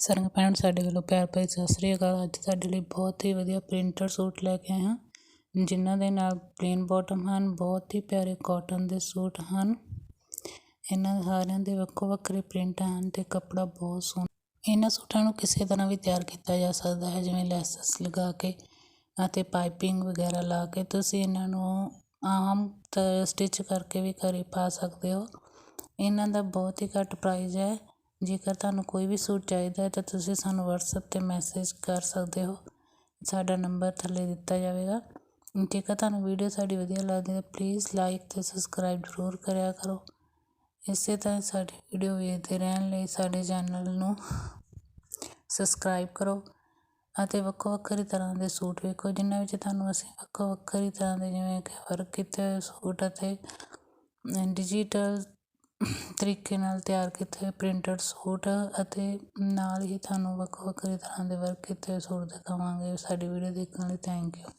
ਸਾਰੀਆਂ ਭੈਣ ਸਾਡੇ ਵੱਲੋਂ ਪਿਆਰ ਭਰੀ ਸਤਿ ਸ੍ਰੀ ਅਕਾਲ। ਅੱਜ ਤੁਹਾਡੇ ਲਈ ਬਹੁਤ ਹੀ ਵਧੀਆ ਪ੍ਰਿੰਟਡ ਸੂਟ ਲੈ ਕੇ ਆਏ ਹਾਂ, ਜਿਨ੍ਹਾਂ ਦੇ ਨਾਲ ਪਲੇਨ ਬਾਟਮ ਹਨ, ਬਹੁਤ ਹੀ ਪਿਆਰੇ ਕਾਟਨ ਦੇ ਸੂਟ ਹਨ। ਇਹਨਾਂ ਸਾਰਿਆਂ ਦੇ ਵੱਖੋ ਵੱਖਰੇ ਪ੍ਰਿੰਟ ਹਨ ਤੇ ਕੱਪੜਾ ਬਹੁਤ ਸੋਹਣਾ। ਇਹਨਾਂ ਸੂਟਾਂ ਨੂੰ ਕਿਸੇ ਤਰ੍ਹਾਂ ਵੀ ਤਿਆਰ ਕੀਤਾ ਜਾ ਸਕਦਾ ਹੈ, ਜਿਵੇਂ ਲੈਸਸ ਲਗਾ ਕੇ ਅਤੇ ਪਾਈਪਿੰਗ ਵਗੈਰਾ ਲਾ ਕੇ ਤੁਸੀਂ ਇਹਨਾਂ ਨੂੰ ਆਮ ਸਟਿਚ ਕਰਕੇ ਵੀ ਘਰੇ ਪਾ ਸਕਦੇ ਹੋ। ਇਹਨਾਂ ਦਾ ਬਹੁਤ ਹੀ ਘੱਟ ਪ੍ਰਾਈਸ ਹੈ। ਜੇਕਰ ਤੁਹਾਨੂੰ ਕੋਈ ਵੀ ਸੂਟ ਚਾਹੀਦਾ ਹੈ ਤਾਂ ਤੁਸੀਂ ਸਾਨੂੰ ਵਟਸਐਪ 'ਤੇ ਮੈਸੇਜ ਕਰ ਸਕਦੇ ਹੋ। ਸਾਡਾ ਨੰਬਰ ਥੱਲੇ ਦਿੱਤਾ ਜਾਵੇਗਾ। ਜੇਕਰ ਤੁਹਾਨੂੰ ਵੀਡੀਓ ਸਾਡੀ ਵਧੀਆ ਲੱਗਦੀ ਹੈ ਪਲੀਜ਼ ਲਾਈਕ ਅਤੇ ਸਬਸਕ੍ਰਾਈਬ ਜ਼ਰੂਰ ਕਰਿਆ ਕਰੋ। ਇਸੇ ਤਰ੍ਹਾਂ ਸਾਡੀ ਵੀਡੀਓ ਵੇਖਦੇ ਰਹਿਣ ਲਈ ਸਾਡੇ ਚੈਨਲ ਨੂੰ ਸਬਸਕ੍ਰਾਈਬ ਕਰੋ ਅਤੇ ਵੱਖੋ ਵੱਖਰੀ ਤਰ੍ਹਾਂ ਦੇ ਸੂਟ ਵੇਖੋ, ਜਿਨ੍ਹਾਂ ਵਿੱਚ ਤੁਹਾਨੂੰ ਅਸੀਂ ਵੱਖੋ ਵੱਖਰੀ ਤਰ੍ਹਾਂ ਦੇ ਜਿਵੇਂ ਕਿ ਵਰਕ ਕੀਤੇ ਹੋਏ ਸੂਟ ਅਤੇ ਡਿਜੀਟਲ ਤਰੀਕੇ ਨਾਲ ਤਿਆਰ ਕੀਤੇ ਹੋਏ ਪ੍ਰਿੰਟਡ ਸੂਟ ਅਤੇ ਨਾਲ ਹੀ ਤੁਹਾਨੂੰ ਵੱਖੋ ਵੱਖਰੇ ਤਰ੍ਹਾਂ ਦੇ ਵਰਕ ਕੀਤੇ ਹੋਏ ਸੂਟ ਦਿਖਾਵਾਂਗੇ ਸਾਡੀ ਵੀਡੀਓ ਦੇਖਣ ਲਈ ਥੈਂਕ ਯੂ